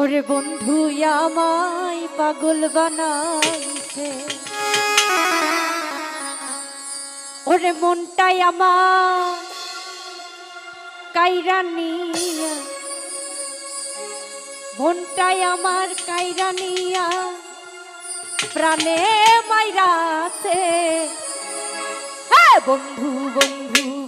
ওরে বন্ধু, আমায় পাগল বানাইছে। ওরে মনটাই আমার কাইরা মনটাই আমার কাইরানিয়া প্রাণে মাইরাছে হ্যাঁ বন্ধু বন্ধু।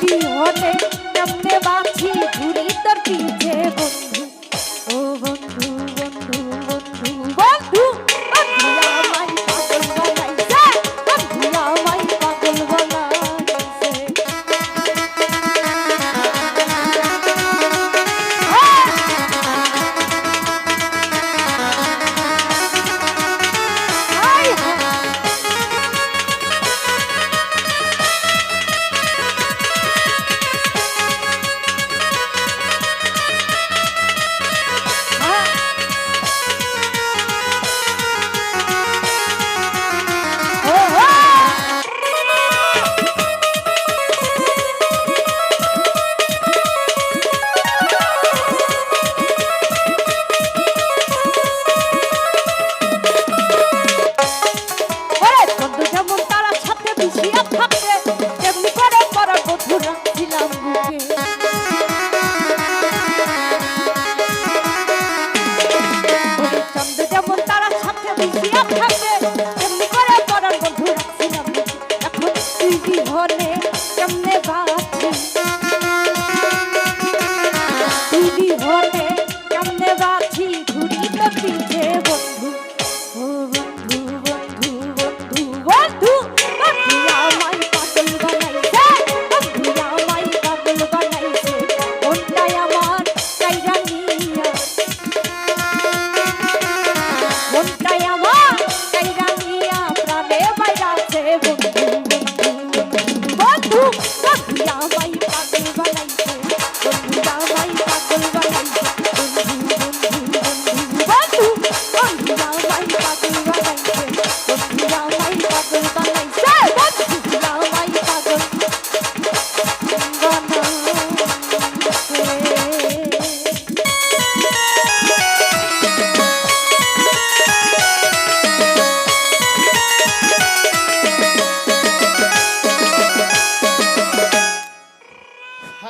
বিহনে কেমনে বাছি ঘুরি তোর পিছে বন্ধু